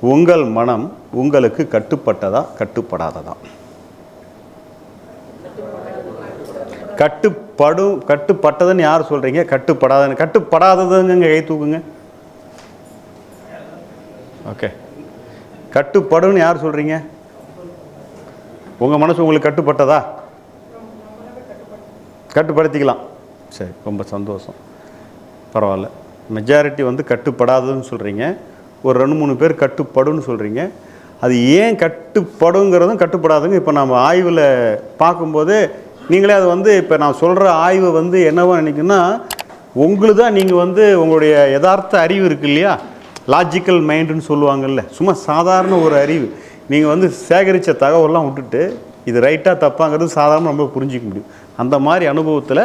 உங்கள் மனம் உங்களுக்கு கட்டுப்பட்டதா கட்டுப்படாததா? கட்டுப்படும் கட்டுப்பட்டதுன்னு யார் சொல்கிறீங்க கட்டுப்படாதன்னு கட்டுப்படாததுங்க கை தூக்குங்க. ஓகே கட்டுப்படும்னு யார் சொல்கிறீங்க உங்கள் மனசு உங்களுக்கு கட்டுப்பட்டதா? கட்டுப்படுத்திக்கலாம். சரி ரொம்ப சந்தோஷம். பரவாயில்ல. மெஜாரிட்டி வந்து கட்டுப்படாததுன்னு சொல்கிறீங்க ஒரு ரெண்டு மூணு பேர் கட்டுப்படும்னு சொல்கிறீங்க அது ஏன் கட்டுப்படுங்கிறதும் கட்டுப்படாதுங்க. இப்போ நம்ம ஆய்வில் பார்க்கும்போது நீங்களே அது வந்து இப்போ நான் சொல்கிற ஆய்வு வந்து என்னவோ நினைக்குன்னா உங்களுக்கு தான் நீங்கள் வந்து உங்களுடைய யதார்த்த அறிவு இருக்கு இல்லையா? லாஜிக்கல் மைண்டுன்னு சொல்லுவாங்கல்ல. சும்மா சாதாரண ஒரு அறிவு. நீங்கள் வந்து சேகரித்த தகவலாம் விட்டுட்டு இது ரைட்டாக தப்பாங்கிறது சாதாரண நம்ம புரிஞ்சிக்க முடியும். அந்த மாதிரி அனுபவத்தில்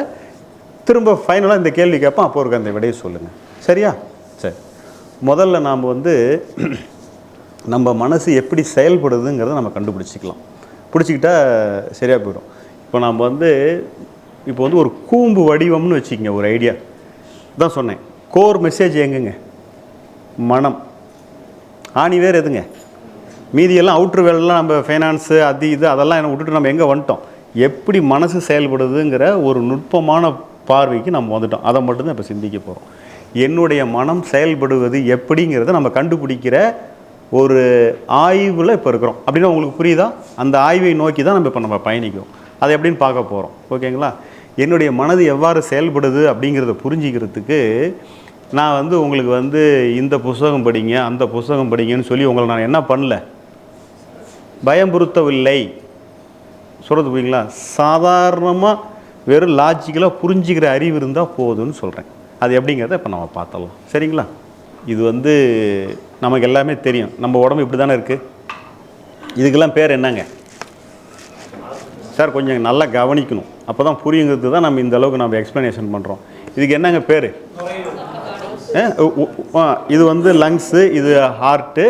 திரும்ப ஃபைனலாக இந்த கேள்வி கேட்போம். அப்போ இருக்க அந்த விடையை சொல்லுங்கள் சரியா? முதல்ல நாம் வந்து நம்ம மனசு எப்படி செயல்படுதுங்கிறத நம்ம கண்டுபிடிச்சிக்கலாம். பிடிச்சிக்கிட்டா சரியாக போயிடும். இப்போ நாம் வந்து இப்போ வந்து ஒரு கூம்பு வடிவம்னு வச்சுக்கோங்க ஒரு ஐடியா தான் சொன்னேன். கோர் மெசேஜ் எங்குங்க? மனம். ஆணி வேறு எதுங்க? மீதியெல்லாம் அவுட்ரு வேலைலாம் நம்ம ஃபைனான்ஸு அது இது அதெல்லாம் என்ன விட்டுட்டு நம்ம எங்கே வந்துட்டோம்? எப்படி மனசு செயல்படுதுங்கிற ஒரு நுட்பமான பார்வைக்கு நம்ம வந்துட்டோம். அதை மட்டும்தான் இப்போ சிந்திக்க போகிறோம் என்னுடைய மனம் செயல்படுவது எப்படிங்கிறத நம்ம கண்டுபிடிக்கிற ஒரு ஆய்வில் இப்போ இருக்கிறோம். அப்படின்னா உங்களுக்கு புரியுதா? அந்த ஆய்வை நோக்கி தான் நம்ம இப்போ நம்ம பயணிக்கிறோம். அதை எப்படின்னு பார்க்க போகிறோம் ஓகேங்களா? என்னுடைய மனது எவ்வாறு செயல்படுது அப்படிங்கிறத புரிஞ்சிக்கிறதுக்கு நான் வந்து உங்களுக்கு வந்து இந்த புஸ்தகம் படிங்க அந்த புஸ்தகம் படிங்கன்னு சொல்லி உங்களை நான் என்ன பண்ணல? பயம்புறுத்தவில்லை. சொல்கிறது புரியுங்களா சாதாரணமாக வெறும் லாஜிக்கலாக புரிஞ்சிக்கிற அறிவு இருந்தால் போதும்னு சொல்கிறேன் அது எப்படிங்கிறத இப்போ நம்ம பார்த்துடலாம். சரிங்களா? இது வந்து நமக்கு எல்லாமே தெரியும். நம்ம உடம்பு இப்படி தானே இருக்குது இதுக்கெல்லாம் பேர் என்னங்க? சார் கொஞ்சம் நல்லா கவனிக்கணும். அப்போ தான் புரியுங்கிறது தான் நம்ம இந்த அளவுக்கு நம்ம எக்ஸ்ப்ளனேஷன் பண்ணுறோம் இதுக்கு என்னங்க பேர்? இது வந்து லங்ஸு இது ஹார்ட்டு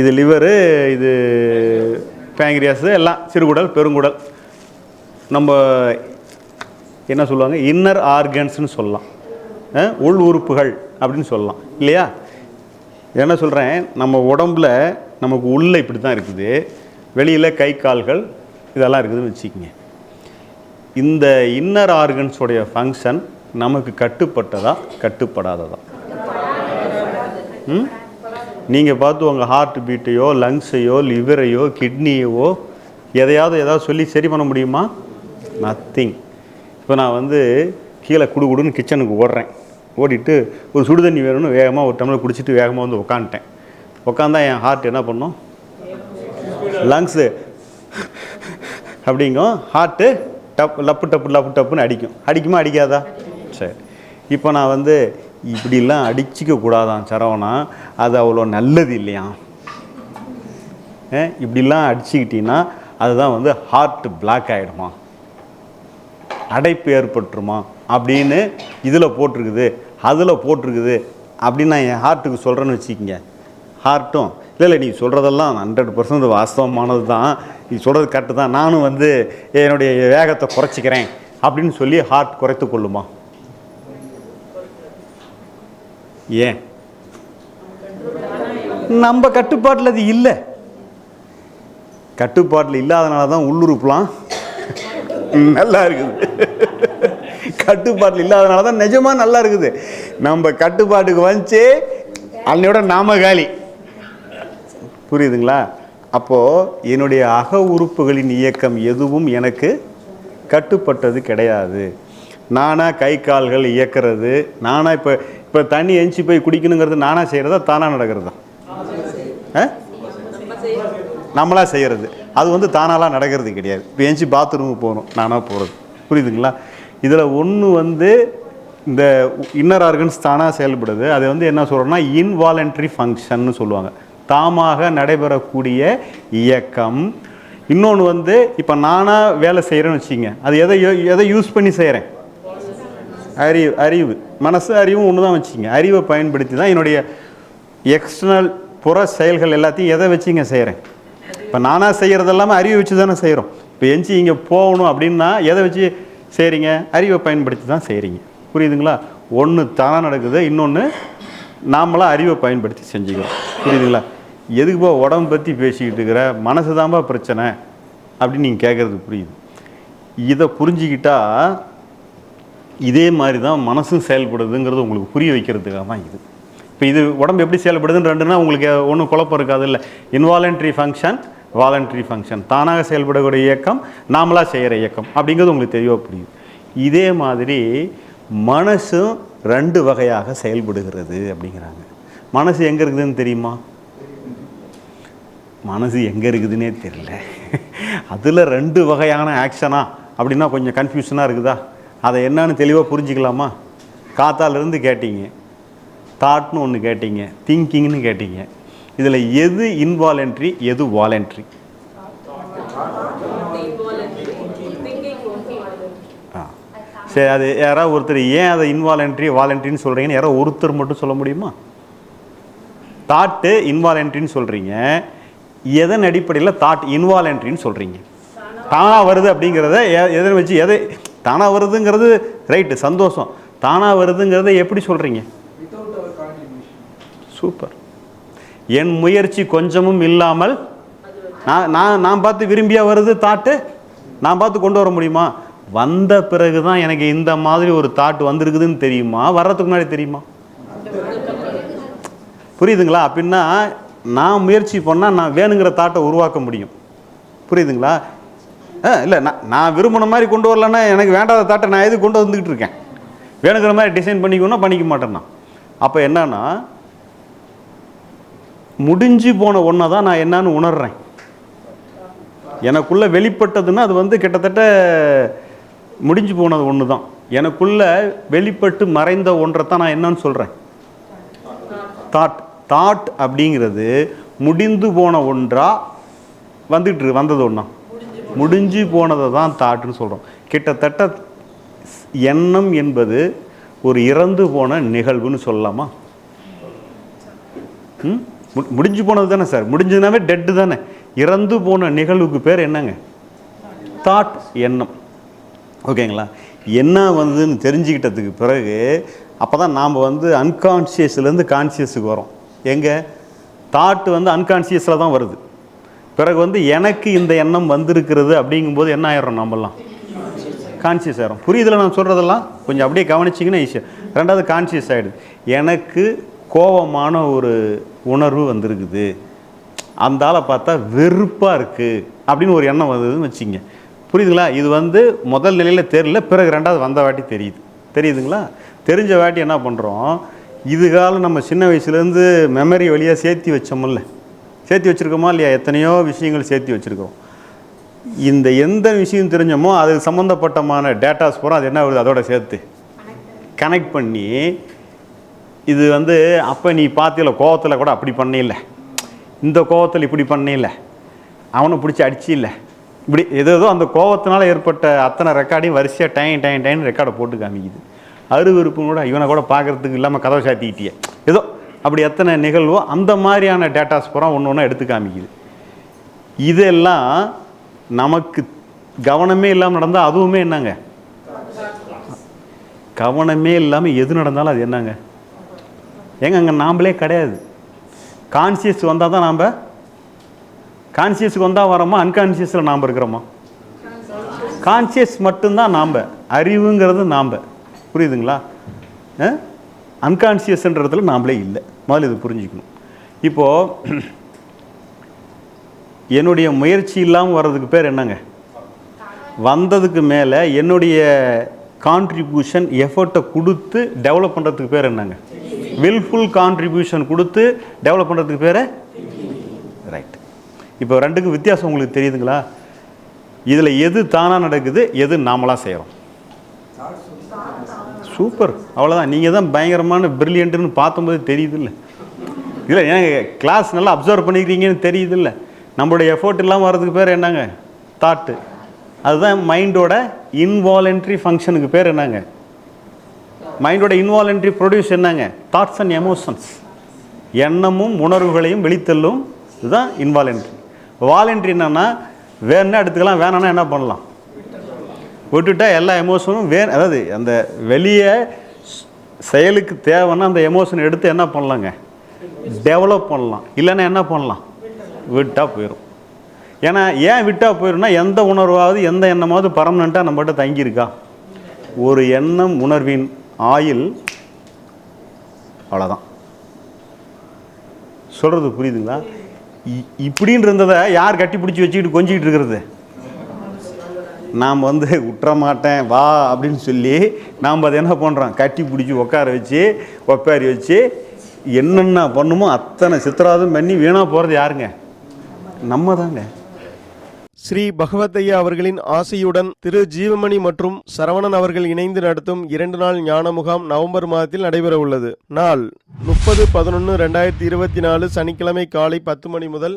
இது லிவரு இது பேங்க்ரியாஸு எல்லாம் சிறுகுடல் பெருங்குடல். நம்ம என்ன சொல்லுவாங்க? இன்னர் ஆர்கன்ஸ்னு சொல்லலாம். உள் உறுப்புகள் அப்படின்னு சொல்லலாம். இல்லையா? என்ன சொல்கிறேன் நம்ம உடம்புல நமக்கு உள்ள இப்படி தான் இருக்குது. வெளியில் கை கால்கள் இதெல்லாம் இருக்குதுன்னு வச்சுக்கோங்க. இந்த இன்னர் ஆர்கன்ஸோடைய ஃபங்க்ஷன் நமக்கு கட்டுப்பட்டதா? கட்டுப்படாததா? ம்? நீங்கள் பார்த்து உங்கள் ஹார்ட் பீட்டையோ லங்ஸையோ லிவரையோ கிட்னியவோ எதையாவது எதாவது சொல்லி சரி பண்ண முடியுமா? நத்திங் இப்போ நான் வந்து கீழே குடு குடுன்னு கிச்சனுக்கு ஓடுறேன். ஓடிட்டு ஒரு சுடு தண்ணி வேணும்னு வேகமாக ஒரு டம்ளர் குடிச்சிட்டு வேகமாக வந்து உக்காந்துட்டேன். உக்காந்தா என் ஹார்ட் என்ன பண்ணும்? லங்ஸு அப்படிங்கும். ஹார்ட்டு டப் லப்பு டப்பு லப்பு டப்புன்னு அடிக்கும். அடிக்குமா அடிக்காதா? சரி. இப்போ நான் வந்து இப்படிலாம் அடிச்சிக்க கூடாதான் சரவணா. அது அவ்வளோ நல்லது இல்லையா? இப்படிலாம் அடிச்சுக்கிட்டீங்கன்னா அதுதான் வந்து ஹார்ட் பிளாக் ஆகிடுமா அடைப்பு ஏற்பட்டுருமா? அப்படின்னு இதில் போட்டிருக்குது அதில் போட்டிருக்குது அப்படின்னு நான் என் ஹார்ட்டுக்கு சொல்கிறேன்னு வச்சுக்கோங்க. ஹார்ட்டும் இல்லை இல்லை நீ சொல்கிறதெல்லாம் ஹண்ட்ரட் பர்சன்ட் வாஸ்தவமானது தான். நீ சொல்கிறது கரெக்டு தான். நானும் வந்து என்னுடைய வேகத்தை குறைச்சிக்கிறேன் அப்படின்னு சொல்லி ஹார்ட் குறைத்து கொள்ளுமா? ஏன்? நம்ம கட்டுப்பாட்டில் அது இல்லை. கட்டுப்பாட்டில் இல்லாதனால தான் உள்ளுறுப்புலாம் நல்லா இருக்குது. கட்டுப்பாட்டில் இல்லாதனால தான் நிஜமாக நல்லா இருக்குது. நம்ம கட்டுப்பாட்டுக்கு வந்துச்சு. அன்னையோட நாம காலி. புரியுதுங்களா? அப்போது என்னுடைய அக உறுப்புகளின் இயக்கம் எதுவும் எனக்கு கட்டுப்பட்டது கிடையாது. நானாக கை கால்கள் இயக்கிறது. நானாக இப்போ இப்போ தண்ணி எஞ்சி போய் குடிக்கணுங்கிறது நானாக செய்கிறதா தானாக நடக்கிறதா? ஆ? நம்மளாக செய்கிறது அது வந்து தானாலாம் நடக்கிறது கிடையாது. இப்போ எஞ்சி பாத்ரூமுக்கு போகணும். நானாக போகிறது புரியுதுங்களா? இதில் ஒன்று வந்து இந்த இன்னர் ஆர்கன்ஸ் தானாக செயல்படுது. அதை வந்து என்ன சொல்கிறோம்னா இன்வாலண்ட்ரி ஃபங்க்ஷன்னு சொல்லுவாங்க. தாமாக நடைபெறக்கூடிய இயக்கம். இன்னொன்று வந்து இப்போ நானாக வேலை செய்கிறேன்னு வச்சுங்க அது எதை யோ- எதை யூஸ் பண்ணி செய்கிறேன் அறிவு அறிவு. மனசு அறிவும் ஒன்று தான் வச்சுங்க அறிவை பயன்படுத்தி தான் என்னுடைய எக்ஸ்டர்னல் புற செயல்கள் எல்லாத்தையும் எதை வச்சுங்க செய்கிறேன் இப்போ நானாக செய்கிறது எல்லாமே அறிவை வச்சு தானே செய்கிறோம் இப்போ எஞ்சி இங்கே போகணும் அப்படின்னா எதை வச்சு செய்கிறீங்க அறிவை பயன்படுத்தி தான் செய்கிறீங்க புரியுதுங்களா? ஒன்று தானாக நடக்குது இன்னொன்று நாமளாக அறிவை பயன்படுத்தி செஞ்சுக்கிறோம். புரியுதுங்களா? எதுக்குப்பா உடம்பு பற்றி பேசிக்கிட்டு இருக்கிற? மனசு தான்ப்பா பிரச்சனை அப்படின்னு நீங்கள் கேட்குறது புரியுது. இதை புரிஞ்சிக்கிட்டா இதே மாதிரி தான் மனசும் செயல்படுதுங்கிறது உங்களுக்கு புரிய வைக்கிறதுக்காக தான் இது. இப்போ இது உடம்பு எப்படி செயல்படுதுன்னு ரெண்டுனா உங்களுக்கு ஒன்றும் குழப்பம் இருக்காது இல்லை. இன்வாலன்ட்ரி ஃபங்க்ஷன் வாலண்ட்ரி ஃபங்க்ஷன் தானாக செயல்படக்கூடிய இயக்கம் நாமளாக செய்கிற இயக்கம். அப்படிங்கிறது உங்களுக்கு தெளிவாக புரியும் இதே மாதிரி மனசும் ரெண்டு வகையாக செயல்படுகிறது அப்படிங்கிறாங்க. மனசு எங்கே இருக்குதுன்னு தெரியுமா? மனசு எங்கே இருக்குதுன்னே தெரியல. அதில் ரெண்டு வகையான ஆக்ஷனா அப்படின்னா கொஞ்சம் கன்ஃபியூஷனாக இருக்குதா? அதை என்னன்னு தெளிவாக புரிஞ்சுக்கலாமா? காத்தாலேருந்து கேட்டீங்க. தாட்னு ஒன்று கேட்டீங்க. திங்கிங்னு கேட்டீங்க. இதில் எது இன்வாலன்ட்ரி எது வாலண்ட்ரி சரி அது யாராவது ஒருத்தர் ஏன் அதை இன்வாலன்ட்ரி வாலண்ட்ரின்னு சொல்கிறீங்கன்னு யாராவது ஒருத்தர் மட்டும் சொல்ல முடியுமா? தாட்டு இன்வாலன்ட்ரின்னு சொல்கிறீங்க எதன் அடிப்படையில் தாட் இன்வாலன்ட்ரின்னு சொல்கிறீங்க தானாக வருது அப்படிங்கிறத எதை வச்சு எதை தானாக வருதுங்கிறது ரைட்டு சந்தோஷம். தானாக வருதுங்கிறத எப்படி சொல்கிறீங்க சூப்பர் என் முயற்சி கொஞ்சமும் இல்லாமல் நான் நான் நான் பார்த்து விரும்பியா வருது தாட்டு? நான் பார்த்து கொண்டு வர முடியுமா? வந்த பிறகு தான் எனக்கு இந்த மாதிரி ஒரு தாட் வந்திருக்குதுன்னு தெரியுமா? வர்றதுக்கு முன்னாடி தெரியுமா? புரியுதுங்களா? அப்படின்னா நான் முயற்சி பண்ணால் நான் வேணுங்கிற தாட்டை உருவாக்க முடியும். புரியுதுங்களா? ஆ இல்லை நான் நான் விரும்பின மாதிரி கொண்டு வரலன்னா எனக்கு வேண்டாத தாட்டை நான் எது கொண்டு வந்துக்கிட்டு இருக்கேன்? வேணுங்கிற மாதிரி டிசைன் பண்ணிக்கணும்னா பண்ணிக்க மாட்டேன் நான். அப்போ என்னன்னா முடிஞ்சு போன ஒன்றை தான் நான் என்னன்னு உணர்றேன். எனக்குள்ளே வெளிப்பட்டதுன்னா அது வந்து கிட்டத்தட்ட முடிஞ்சு போனது ஒன்று தான். எனக்குள்ளே வெளிப்பட்டு மறைந்த ஒன்றை தான் நான் என்னன்னு சொல்கிறேன் தாட் தாட் அப்படிங்கிறது முடிந்து போன ஒன்றா வந்துட்டு வந்தது ஒன்றா முடிஞ்சு போனதை தான் தாட்டுன்னு சொல்கிறோம் கிட்டத்தட்ட எண்ணம் என்பது ஒரு இறந்து போன நிகழ்வுன்னு சொல்லலாமா? ம்? முடிஞ்சு போனது தானே சார்? முடிஞ்சதுனாவே டெட்டு தானே? இறந்து போன நிகழ்வுக்கு பேர் என்னங்க? தாட் எண்ணம். ஓகேங்களா? என்ன வந்ததுன்னு தெரிஞ்சுக்கிட்டதுக்கு பிறகு அப்போ தான் நாம் வந்து அன்கான்ஷியஸ்லேருந்து கான்சியஸுக்கு வரோம். எங்கே? தாட் வந்து அன்கான்ஷியஸில் தான் வருது. பிறகு வந்து எனக்கு இந்த எண்ணம் வந்திருக்கிறது அப்படிங்கும்போது என்ன ஆயிடும் நம்மலாம் கான்சியஸ் ஆயிரும் புரியுதில் நான் சொல்கிறதெல்லாம் கொஞ்சம் அப்படியே கவனிச்சிங்கன்னா ஈஸியாக ரெண்டாவது கான்சியஸ் ஆகிடுது எனக்கு கோபமான ஒரு உணர்வு வந்திருக்குது. அந்த ஆளை பார்த்தா வெறுப்பாக இருக்குது அப்படின்னு ஒரு எண்ணம் வந்ததுன்னு வச்சுங்க. புரியுதுங்களா? இது வந்து முதல் நிலையில் தெரியல பிறகு ரெண்டாவது வந்த வாட்டி தெரியுது. தெரியுதுங்களா? தெரிஞ்ச வாட்டி என்ன பண்ணுறோம் இதுகாலம் நம்ம சின்ன வயசுலேருந்து மெமரி வழியாக சேர்த்தி வச்சோமில்ல சேர்த்தி வச்சுருக்கோமா இல்லையா? எத்தனையோ விஷயங்கள் சேர்த்தி வச்சுருக்கோம் இந்த எந்த விஷயம் தெரிஞ்சோமோ அது சம்மந்தப்பட்டமான டேட்டாஸ் பூரா அது என்ன வருது? அதோட சேர்த்து. கனெக்ட் பண்ணி இது வந்து அப்போ நீ பார்த்தில கோவத்தில் கூட அப்படி பண்ணியில்ல. இந்த கோவத்தில் இப்படி பண்ணியில்ல. அவனை பிடிச்சி அடிச்சு இல்லை இப்படி ஏதோ அந்த கோவத்தினால ஏற்பட்ட அத்தனை ரெக்கார்டையும் வரிசையாக டைம் டைன் டைன் ரெக்கார்டை போட்டு காமிக்குது. அருவருப்பும் கூட இவனை கூட பார்க்கறதுக்கு இல்லாமல் கதவை சாத்திக்கிட்டியே. ஏதோ அப்படி எத்தனை நிகழ்வோ அந்த மாதிரியான டேட்டாஸ் பூரா ஒன்று ஒன்று எடுத்து காமிக்குது. இதெல்லாம் நமக்கு கவனமே இல்லாமல் நடந்தால் அதுவுமே என்னங்க? கவனமே இல்லாமல் எது நடந்தாலும் அது என்னங்க? ஏங்க அங்கே நாம்ளே கிடையாது. கான்சியஸ் வந்தால் தான் நாம் கான்சியஸுக்கு வந்தால் வரோமா அன்கான்சியஸில் நாம் இருக்கிறோமா? கான்சியஸ் மட்டும்தான் நாம் அறிவுங்கிறது நாம் புரியுதுங்களா? அன்கான்சியஸ்ன்றதுல நாம்ளே இல்லை. முதல்ல இது புரிஞ்சுக்கணும். இப்போது என்னுடைய முயற்சி இல்லாமல் வர்றதுக்கு பேர் என்னங்க? வந்ததுக்கு மேலே என்னுடைய கான்ட்ரிபியூஷன் எஃபர்ட்டை கொடுத்து டெவலப் பண்ணுறதுக்கு பேர் என்னங்க? வில்ஃபுல் கான்ட்ரிபியூஷன் கொடுத்து டெவலப் பண்ணுறதுக்கு பேர் ரைட் இப்போ ரெண்டுக்கும் வித்தியாசம் உங்களுக்கு தெரியுதுங்களா? இதில் எது தானாக நடக்குது எது நாமளாக செய்கிறோம் சூப்பர் அவ்வளோதான் நீங்கள் தான் பயங்கரமான பிரில்லியன்ட்டுன்னு பார்க்கும்போது தெரியுது இல்லை இல்லை ஏங்க கிளாஸ் நல்லா அப்சர்வ் பண்ணிக்கிறீங்கன்னு தெரியுது இல்லை நம்மளுடைய எஃபோர்ட் இல்லாமல் வர்றதுக்கு பேர் என்னங்க? தாட்டு அதுதான் மைண்டோட இன்வாலன்ட்ரி ஃபங்க்ஷனுக்கு பேர் என்னங்க? மைண்டோட இன்வாலன்ட்ரி ப்ரொடியூஸ் என்னங்க? தாட்ஸ் அண்ட் எமோஷன்ஸ் எண்ணமும் உணர்வுகளையும் வெளித்தள்ளும். இதுதான் இன்வாலன்ட்ரி வாலண்ட்ரி என்னென்னா வேணும்னா எடுத்துக்கலாம் வேணான்னா என்ன பண்ணலாம்? விட்டுட்டா எல்லா எமோஷனும் வே அதாவது அந்த வெளியே செயலுக்கு தேவைன்னா அந்த எமோஷன் எடுத்து என்ன பண்ணலாங்க? டெவலப் பண்ணலாம். இல்லைன்னா என்ன பண்ணலாம்? விட்டால் போயிடும் ஏன்னா ஏன் விட்டால் போயிடும்னா எந்த உணர்வாவது எந்த எண்ணமாவது பர்மனெண்ட்டாக நம்மகிட்ட தங்கியிருக்கா? ஒரு எண்ணம் உணர்வின் ஆயில் அவ்வளோதான் சொல்கிறது புரியுதுங்களா? இ- இப்படின்னு இருந்ததை யார் கட்டி பிடிச்சி வச்சுக்கிட்டு கொஞ்சிக்கிட்டு இருக்கிறது? நாம் வந்து விட்டுற மாட்டேன் வா அப்படின்னு சொல்லி நாம் அதை என்ன பண்ணுறோம் கட்டி பிடிச்சி உட்கார வச்சு ஒப்பாரி வச்சு என்னென்ன பண்ணுமோ அத்தனை சித்திராதம் பண்ணி வீணாக போகிறது யாருங்க? நம்ம தாங்க. ஸ்ரீ பகவதையா அவர்களின் ஆசையுடன் திரு ஜீவமணி மற்றும் சரவணன் அவர்கள் இணைந்து நடத்தும் இரண்டு நாள் ஞான முகாம் நவம்பர் மாதத்தில் நடைபெற உள்ளது. நாள் முப்பது பதினொன்று ரெண்டாயிரத்தி இருபத்தி நாலு சனிக்கிழமை காலை பத்து மணி முதல்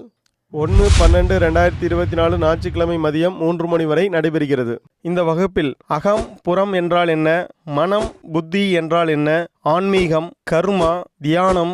ஒன்று பன்னெண்டு ரெண்டாயிரத்தி இருபத்தி நாலு ஞாயிற்றுக்கிழமை மதியம் மூன்று மணி வரை நடைபெறுகிறது. இந்த வகுப்பில் அகம் புறம் என்றால் என்ன மனம் புத்தி என்றால் என்ன ஆன்மீகம் கர்மா தியானம்